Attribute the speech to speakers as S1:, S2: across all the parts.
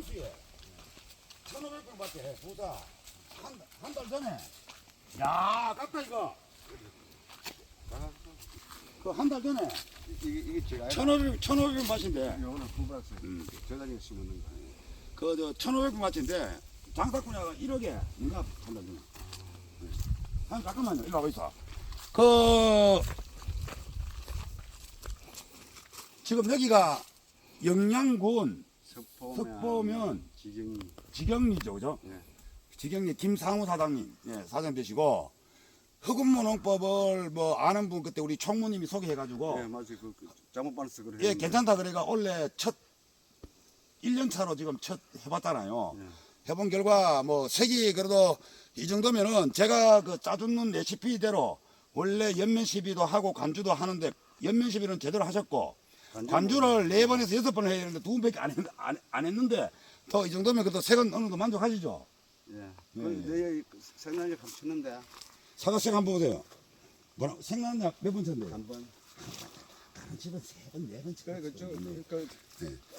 S1: 영덕 창수에 1,500평 밖에 부자. 한 한 달 전에. 야 깎다 이거. 그 한 달 전에.
S2: 이게 이게 제가
S1: 1,500 1,500평 밭인데
S2: 요거는 부브라스
S1: 음.
S2: 저다니에 심는 거.
S1: 그저 1,500평 밭인데 장사꾼야가 1억에. 누가 한달 전에. 한 잠깐만요. 이리 와봐 있어. 그 지금 여기가 영양군
S2: 석포면 지경이
S1: 지경리죠, 그죠?
S2: 예.
S1: 지경리 김상우 사장님, 예, 사장 되시고, 흑운무 농법을 뭐 아는 분 그때 우리 총무님이 소개해가지고,
S2: 예, 맞아요. 그, 그 잘못반스 그래.
S1: 예, 괜찮다 그래가 원래 첫 1년 차로 지금 첫 해봤잖아요.
S2: 예.
S1: 해본 결과 뭐 색이 그래도 이 정도면은 제가 그 짜주는 레시피대로 원래 연면 시비도 하고 간주도 하는데 연면 시비는 제대로 하셨고 관주를 네 번에서 여섯 번을 해야 되는데 두 번밖에 안, 했, 안, 안 했는데 더 이 정도면 그래도 색은 어느 정도 만족하시죠?
S2: 예.
S1: 예.
S2: 그, 내 생각이 감추는데
S1: 사과색 한번 보세요. 뭐라 생각나 몇번 쳤는데?
S2: 한 번.
S1: 다른 집은 세 번, 네번
S2: 그래, 그, 저,
S1: 쳤어요.
S2: 그,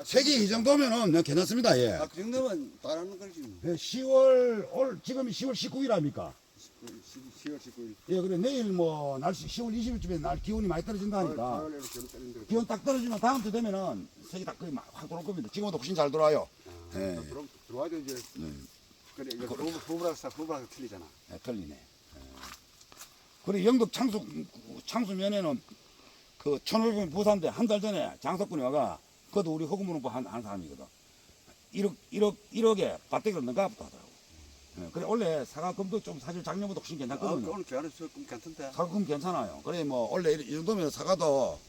S1: 색이 이 정도면은 그냥 괜찮습니다. 예.
S2: 아, 그 정도면 바라는 거지. 뭐.
S1: 예, 10월 올 지금이 10월 19일 아닙니까?
S2: 그 10월 19일.
S1: 예, 그래 내일 뭐 날씨 10월 20일쯤에 날 기온이 많이 떨어진다니까.
S2: 가을에는 기온
S1: 딱 떨어지면 다음 주 되면은 색이 딱 거의 확 들어올 겁니다. 지금보다 훨씬 잘 들어와요. 예.
S2: 들어, 들어와야 돼, 이제.
S1: 네.
S2: 그래, 이거 부브- 부브라스, 부브라스 틀리잖아.
S1: 예, 틀리네. 예. 그리고 영덕 창수 창수면에는 그 천오백 부산대 한 달 전에 장석군이 와가 그것도 우리 허구문을 한, 한 사람이거든. 1억 1억 1억에 밭대기를 넣어가부터 하더라고. 예, 그래 원래 사과금도 좀 사실 작년보다 훨씬
S2: 아,
S1: 괜찮거든요.
S2: 오늘 교환해서 좀 괜찮대.
S1: 사과금 괜찮아요. 그래 뭐 원래 이 정도면 사과도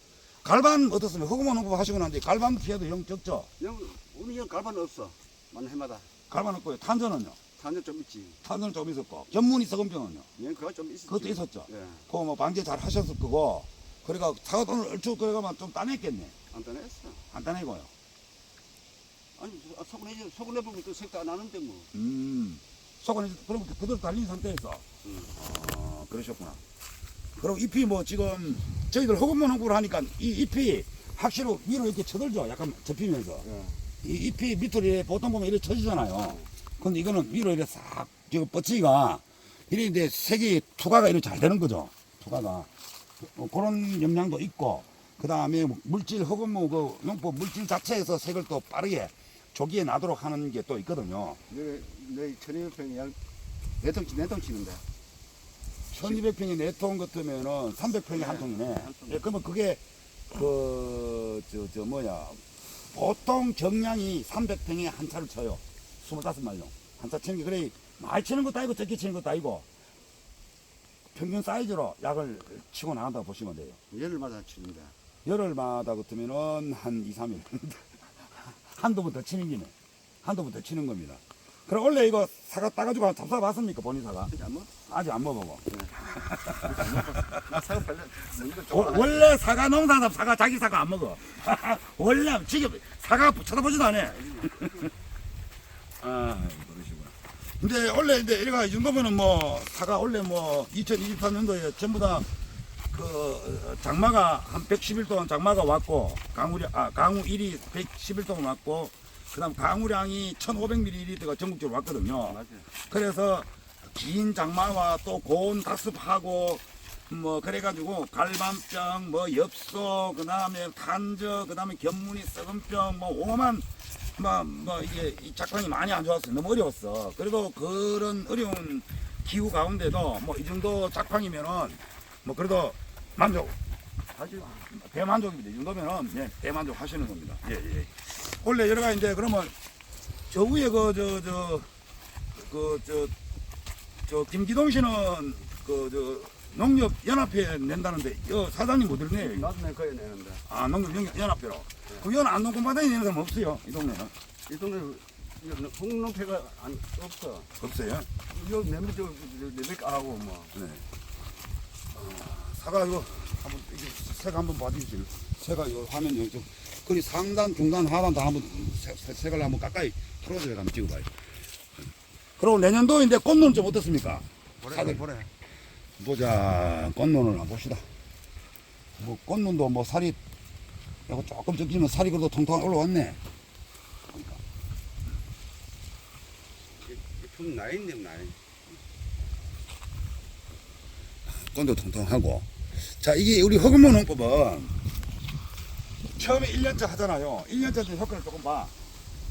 S1: 갈반 어떻습니까? 허구문 홍보 하시고 난뒤 갈반 피해도 영 적죠.
S2: 영, 우리 영 갈반 없어. 만 해마다.
S1: 갈반 없고요. 탄전은요.
S2: 산전 좀 있지.
S1: 탄전 좀 있었고 견문이 썩은병은요.
S2: 영 그거 좀 있었지.
S1: 그것도 있었죠.
S2: 예.
S1: 그거 뭐 방제 잘 하셨을 거고 그러니까 사과도 오늘 얼추 그래가면 좀 따냈겠네.
S2: 안 떠냈어.
S1: 안 따내고요.
S2: 아니, 아, 속은 해줘. 속은 해보면 또 색도 안 나는데 뭐.
S1: 음. 속은 그럼 그대로 달린 상태에서.
S2: 음.
S1: 아, 그러셨구나. 그럼 잎이 뭐 지금 저희들 허금문 홍보를 하니까 이 잎이 확실히 위로 이렇게 쳐들죠. 약간 접히면서.
S2: 예.
S1: 이 잎이 밑으로 이렇게 보통 보면 이렇게 쳐지잖아요. 근데 이거는 위로 이렇게 싹, 지금 뻗치기가 이래 이제 색이 투과가 이렇게 잘 되는 거죠. 투과가. 어, 그런 영향도 있고, 그 다음에 물질, 허금무 그 농법 물질 자체에서 색을 또 빠르게 조기에 나도록 하는 게 또 있거든요.
S2: 내, 내 천여평이 약, 네통, 네통 치는데.
S1: 1200평이 4통 같으면은 300평이 한 통이네.
S2: 한 통.
S1: 예, 그러면 그게, 그, 저, 저, 뭐야. 보통 정량이 300평에 한 차를 쳐요. 25마리용. 한차 치는 게, 그래, 많이 치는 것도 아니고 적게 치는 것도 아니고, 평균 사이즈로 약을 치고 나간다고 보시면 돼요.
S2: 열마다 치는데.
S1: 열흘마다 같으면은 한 2, 3일. 한두 번더 치는 기네. 한두 번더 치는 겁니다. 그럼 원래 이거 사과 따가지고 한번 잡숴 봤습니까? 본인 사과?
S2: 그지 안 먹?
S1: 아직 안 먹어보고.
S2: 나 사과 별로 먹는 거
S1: 어. 원래 사과 농사는 사과 자기 사과 안 먹어. 원래 지금 사과 쳐다보지도 않아. 아, 그러시구나. 근데 원래 이제 이래가 이 정도면은 뭐 사과 원래 뭐 2023년도에 전부 다 그 장마가 한 110일 동안 장마가 왔고 강우량 아 강우 1이 110일 동안 왔고 그다음 강우량이 1,500ml가 전국적으로 왔거든요.
S2: 맞아요.
S1: 그래서 긴 장마와 또 고온 다습하고 뭐 그래가지고 갈반병, 뭐 엽소, 그 다음에 탄저, 그 다음에 견문이 썩은병, 뭐 오만 뭐, 뭐 이게 이 작황이 많이 안 좋았어요. 너무 어려웠어. 그래도 그런 어려운 기후 가운데도 뭐 이 정도 작황이면은 뭐 그래도 만족. 사실 대만족입니다. 이 정도면은 예, 대만족 하시는 겁니다. 예, 예. 원래 여러 가지인데 그러면 저 위에 그 저 저 그 저 저 김기동 씨는 그 저 농협 연합회 낸다는데 여 사장님 못 들네요. 이거.
S2: 나도 내 거에 내는데.
S1: 아 농협 연- 연합회로. 그 연 안 농공마당에 내는 사람 없어요. 이 동네는
S2: 이 동네 홍농패가 안 없어.
S1: 없어요.
S2: 이거 내면 저 내백 하고 뭐.
S1: 네. 아, 사과 이거 한번 이게 색 한번 봐주세요. 새가 이거 화면 여기 좀 거기 상단, 중단, 하단 다 한번 색, 색- 색을 한번 가까이 틀어서 한번 찍어봐요. 그리고 내년도인데 꽃눈 좀 어떻습니까? 다들
S2: 보래.
S1: 보자 꽃눈을 한번 봅시다. 뭐 꽃눈도 뭐 살이 이거 조금 적지만 살이 그래도 통통 올라왔네.
S2: 그럼 나인데 나인.
S1: 꼰도 통통하고. 자, 이게 우리 허금모 농법은 처음에 1년차 하잖아요. 1년차 때 효과를 조금 봐.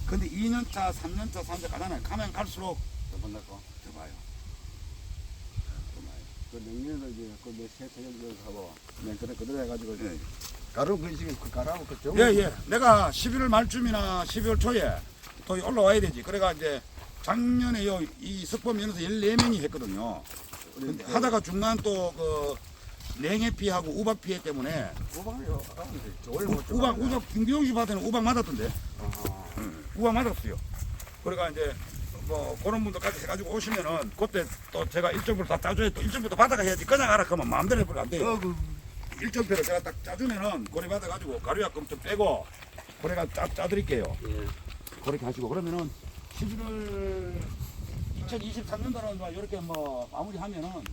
S1: 근데 2년차, 3년차, 4년차 가잖아요. 가면 갈수록
S2: 저번 날 거.
S1: 더 봐요. 더 봐요.
S2: 그 냉면도 이제 그몇 세트 정도 하고
S1: 네, 그래, 그대로 해가지고. 예,
S2: 가루 그 지금 그 가루하고 그 정.
S1: 예. 예. 내가 11월 말쯤이나 12월 초에 또 올라와야 되지. 그래가 이제 작년에 요, 이 석범면에서 14명이 했거든요. 근데 하다가 중간 또그 냉해 피하고 우박 피해 때문에
S2: 우방이요. 저걸
S1: 우- 우박 우박 김기용 씨 밭에는 우박 맞았던데 응, 우박 맞았어요. 그러니까 이제 뭐 그런 분들까지 해가지고 오시면은 그때 또 제가 일정표를 다 짜줘야 또 일정표도 받아가 해야지 그냥 알아 그러면 마음대로 해보면 안 돼요.
S2: 그
S1: 일정표를 제가 딱 짜주면은 고래 받아가지고 가루약금 좀 빼고 고래가 짜, 짜드릴게요.
S2: 예.
S1: 그렇게 하시고 그러면은 11월 2023년도는 이렇게 뭐 마무리하면은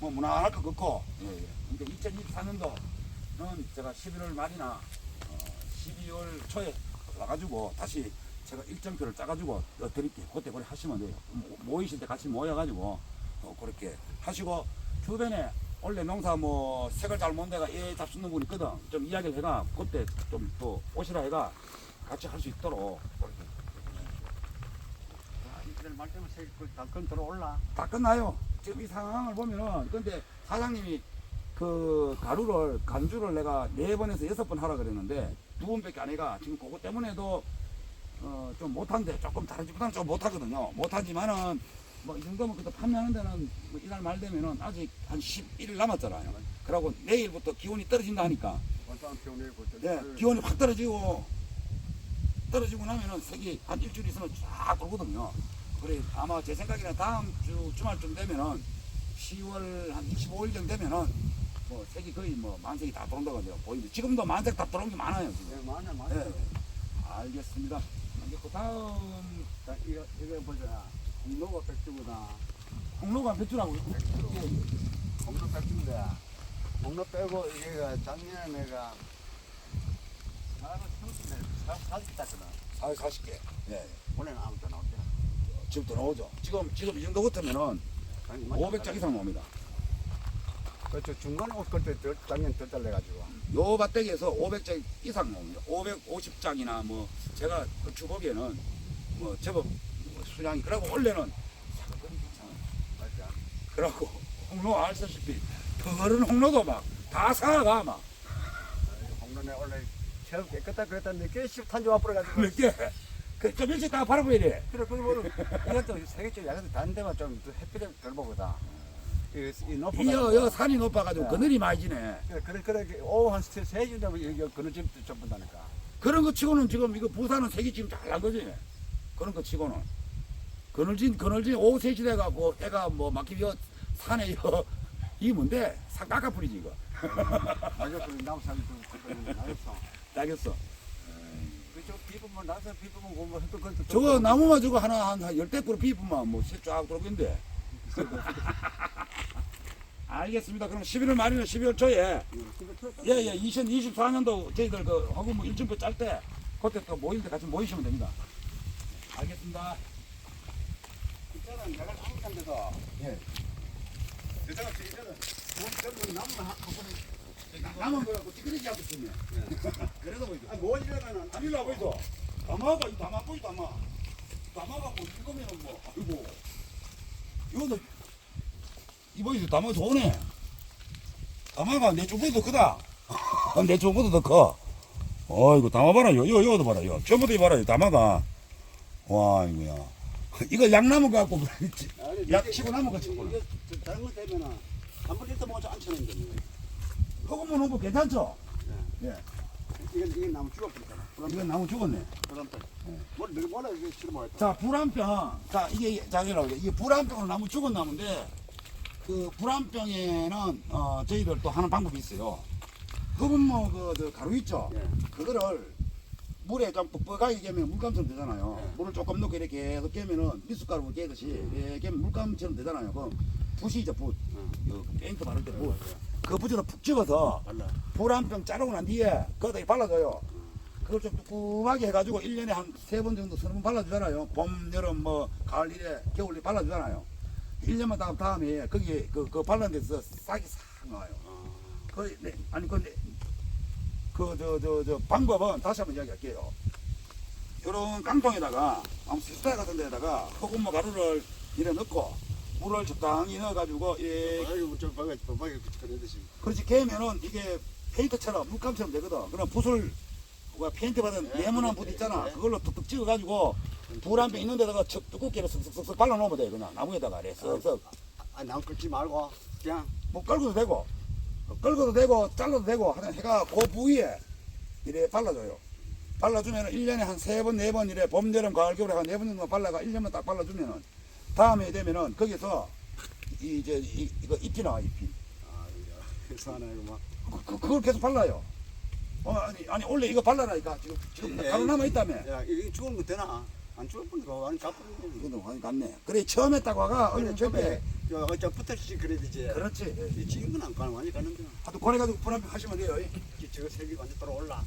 S1: 뭐 무난할 것 같고 예, 예. 근데 2024년도는 제가 11월 말이나 어, 12월 초에 와가지고 다시 제가 일정표를 짜가지고 어, 드릴게요. 그때 그래 하시면 돼요. 모- 모이실 때 같이 모여가지고 어, 그렇게 하시고 주변에 원래 농사 뭐 색을 잘 못 내가 예 잡수는 분 있거든. 좀 이야기를 해가 그때 좀 또 오시라 해가 같이 할 수 있도록 그렇게.
S2: 이틀 말 때면 그 당근 들어 올라.
S1: 다 끝나요. 지금 이 상황을 보면은 근데 사장님이 그 가루를 간주를 내가 네 번에서 여섯 번 하라 그랬는데 두 번밖에 안 해가 지금 그거 때문에도 어 좀 못한데 조금 다른 집보다는 좀 못하거든요. 못하지만은 뭐 이 정도면 그때 판매하는 데는 뭐 이날 말 되면은 아직 한 11일 남았잖아요. 그러고 내일부터 기온이 떨어진다 하니까
S2: 고쳐.
S1: 네, 기온이 확 떨어지고 떨어지고 나면은 색이 한 일주일 있으면 쫙 돌거든요. 그래 아마 제 생각에는 다음 주 주말쯤 되면은 10월 한 25일쯤 되면은 뭐 색이 거의 뭐 만색이 다 들어온다고 내가 보이는데 지금도 만색 다 들어온 게 많아요 지금.
S2: 네, 많아요 많아.
S1: 네. 알겠습니다. 그 다음
S2: 자, 이거 이거 보자. 공로가 백주구나.
S1: 공로가 백주라고.
S2: 백주. 공로 백주인데. 공로 빼고 얘가 작년에 내가 사람 키웠을 때 사십 땄거든.
S1: 사십 개. 예.
S2: 올해는 아무도 나올 때.
S1: 지금 들어오죠. 지금 지금 이 정도 같으면은 500장 이상 나옵니다.
S2: 그렇죠. 중간 옷 걸때 작년 더 잘려가지고.
S1: 요 밭대기에서 500장 이상 나옵니다. 550장이나 뭐 제가 그 주보기에는 뭐 제법 뭐 수량이 그러고 원래는 사과금이 괜찮아요. 그러고 홍로 알다시피 더른 홍로도 막 다 사가 막
S2: 홍로네 원래 처음 깨끗다 그랬다는데 꽤씩 탄조 와버려가지고.
S1: 몇 개. 그좀 일찍 다 팔아버려야 돼.
S2: 그래 그거 뭐 이것도 세계적 야근도 다른 데만 좀 햇빛을 덜 보거다. 이, 이 높은
S1: 이여 여 산이 높아가지고
S2: 야.
S1: 그늘이 많이 지네.
S2: 그래 그래 그래 오후 한세시 되면 여기 그늘 집도 좀 본다니까.
S1: 그런 거 치고는 지금 이거 부산은 색이 지금 잘 난 거지. 그런 거 치고는. 그늘진, 그늘진 오후 3시 돼가고 애가 뭐 막히면 산에 여, 이 뭔데? 산 깎아뿌리지 이거.
S2: 맞아 그 나무 사기 좀 알았어.
S1: 알겠어.
S2: 비부면 나서 비부면 공부 해도 그것도
S1: 저거 나무만 저거 하나 한 열대 뿌리 비프면 뭐새쫙 들어오겠는데. 알겠습니다. 그럼 11월 말이나 12월 초에 예예 2024년도 저희들 그 허구 뭐 일정표 짤 때 그때 또 모일 때 같이 모이시면 됩니다. 알겠습니다.
S2: 있잖아 내가 한국한 데서
S1: 예.
S2: 여자가 있잖아 돈 전부 나무만 한번
S1: 남은 거라고 찌그러지 않고 있으
S2: 이러면은
S1: 아니 일로 와보이소. 담아가 이 담아 보이 담아. 담아가고 이거면은 뭐 아이고. 이거도 이보이소 담아 좋네. 담아가 내 쪽보다 더 크다. 내 쪽보다 더 커. 어이구 담아봐라 요, 요, 요도 봐라 요. 전부 다 봐라 요 담아가. 와 이거야. 이거 양나무 갖고 그랬지. 야, 치고 나무 같이 보라.
S2: 잘못되면은 한 번 일도 먼저 안 쳐낸 게
S1: 허구문 홍보 괜찮죠? 예.
S2: 이건 이게 나무 죽어버렸잖아
S1: 이건 나무 죽었네.
S2: 그럼 뭘 내가 뭐라 이게
S1: 자, 불안병. 자, 이게 자기라고 이게 불안병은 나무 죽은 나무인데 그 불안병에는 어, 저희들 또 하는 방법이 있어요. 흙은 뭐그 저 가루 있죠.
S2: 예.
S1: 그거를 물에 좀 뻑뻑하게 깨면 물감처럼 되잖아요.
S2: 예.
S1: 물을 조금 넣고 이렇게 계속 깨면은 미숫가루 깨듯이 이렇게 깨면 물감처럼 되잖아요. 그럼 붓이죠, 붓. 그 페인트 바를 때 붓. 그 붓에다 푹 찍어서
S2: 발라
S1: 불안병 자르고 난 뒤에 거기다 발라줘요. 그걸 좀 두툼하게 해가지고 1년에 한 세 번 정도 서너 번 발라주잖아요. 봄, 여름, 뭐, 가을 일에, 겨울 일에 발라주잖아요. 1년만 다 다음에 거기 그, 그 발라는 데서 싹이 싹 나와요. 그, 네, 아니, 근데 그, 저, 저, 저, 방법은 다시 한번 이야기할게요. 요런 깡통에다가, 아무 시스타일 같은 데다가 흑음모 가루를 이래 넣고, 물을 적당히 넣어가지고, 예,
S2: 아이고 좀 그래듯이
S1: 그렇지 개면은 이게 페인트처럼 물감처럼 되거든. 그럼 붓을 페인트 받은
S2: 네,
S1: 네모난
S2: 네,
S1: 붓 있잖아.
S2: 네.
S1: 그걸로 툭툭 찍어가지고 불 한 병 있는 데다가 척 두껍게 쓱쓱쓱 발라놓으면 돼. 그냥 나무에다가 쓱쓱.
S2: 아남 끌지 말고 그냥
S1: 뭐 끌고도 되고, 끌고도 되고, 잘라도 되고 하여튼 해가 그 부위에 이래 발라줘요. 발라주면은 1년에 한 세 번, 네 번 이래 봄, 여름, 가을, 겨울에 한 네 번 정도 발라가 1년만 딱 발라주면은 다음에 되면은 거기서 이, 이제 이, 이거 잎이 나와, 잎이.
S2: 아 이거 이상하네 이거 막
S1: 그, 그, 그걸 계속 발라요. 어, 아니, 아니, 원래 이거 발라라니까. 지금, 지금
S2: 예,
S1: 가루 남아 있다며.
S2: 야 이게 죽으면 되나 안 죽을 뻔도 완전 가뿐히
S1: 이거는 많이 갔네. 그래, 처음에 딱 와가, 얼른 처음에.
S2: 어차 붙을지 그래 되지
S1: 그렇지.
S2: 이 지금 건안 가는 많이 가는데
S1: 하도 권해가지고 불안병 하시면 돼요.
S2: 이- 저거 색이 완전 들어올라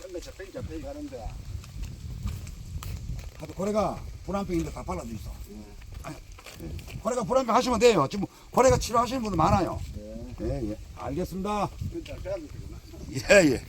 S2: 전에 저 뺑자 뺑 가는데
S1: 하도 권해가 불안병인데 다 발라져 있어. 아니, 권해가 불안병 하시면 돼요. 지금 권해가 치료하시는 분들 많아요.
S2: 네
S1: 예, 예. 알겠습니다.
S2: 진짜 빼야 되구나
S1: 예, 예.